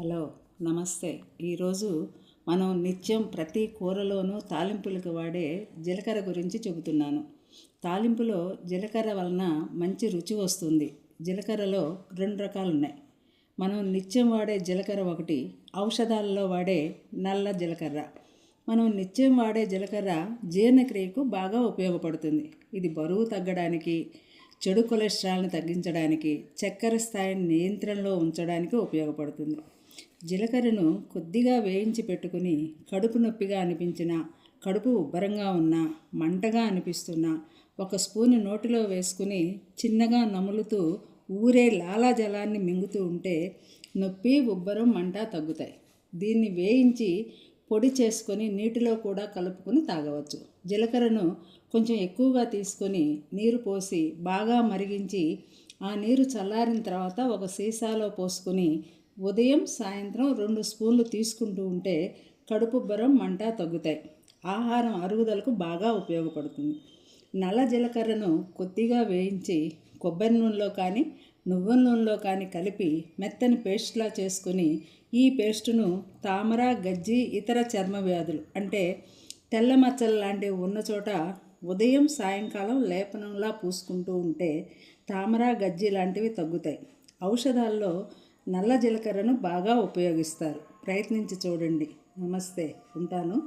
Hello నమస్తే. ఈరోజు మనం నిత్యం ప్రతి కూరలోనూ తాలింపులకు వాడే జీలకర్ర గురించి చెబుతున్నాను. తాలింపులో జీలకర్ర వలన మంచి రుచి వస్తుంది. జీలకర్రలో రెండు రకాలు ఉన్నాయి మనం నిత్యం వాడే జీలకర్ర ఒకటి ఔషధాలలో వాడే నల్ల జీలకర్ర. మనం నిత్యం వాడే జీలకర్ర జీర్ణక్రియకు బాగా ఉపయోగపడుతుంది. ఇది బరువు తగ్గడానికి చెడు కొలెస్ట్రాల్ని తగ్గించడానికి చక్కెర స్థాయిని నియంత్రణలో ఉంచడానికి ఉపయోగపడుతుంది. జీలకర్రను కొద్దిగా వేయించి పెట్టుకుని కడుపు నొప్పిగా అనిపించిన కడుపు ఉబ్బరంగా ఉన్నా మంటగా అనిపిస్తున్నా ఒక స్పూన్ నోటిలో వేసుకుని చిన్నగా నములుతూ ఊరే లాలాజలాన్ని మింగుతూ ఉంటే నొప్పి ఉబ్బరం మంట తగ్గుతాయి. దీన్ని వేయించి పొడి చేసుకొని నీటిలో కూడా కలుపుకొని తాగవచ్చు. జీలకర్రను కొంచెం ఎక్కువగా తీసుకొని నీరు పోసి బాగా మరిగించి ఆ నీరు చల్లారిన తర్వాత ఒక సీసాలో పోసుకొని ఉదయం సాయంత్రం రెండు స్పూన్లు తీసుకుంటూ ఉంటే కడుపు బరం మంట తగ్గుతాయి. ఆహారం అరుగుదలకు బాగా ఉపయోగపడుతుంది. నల్ల జీలకర్రను కొద్దిగా వేయించి కొబ్బరి నూనెలో కానీ నువ్వుల నూనెలో కానీ కలిపి మెత్తని పేస్ట్లా చేసుకుని ఈ పేస్టును తామర గజ్జి ఇతర చర్మ వ్యాధులు అంటే తెల్ల మచ్చలు లాంటివి ఉన్న చోట ఉదయం సాయంకాలం లేపనంలా పూసుకుంటూ ఉంటే తామర గజ్జి లాంటివి తగ్గుతాయి. ఔషధాల్లో నల్ల జీలకర్రను బాగా ఉపయోగిస్తారు. ప్రయత్నించి చూడండి. నమస్తే. ఉంటాను.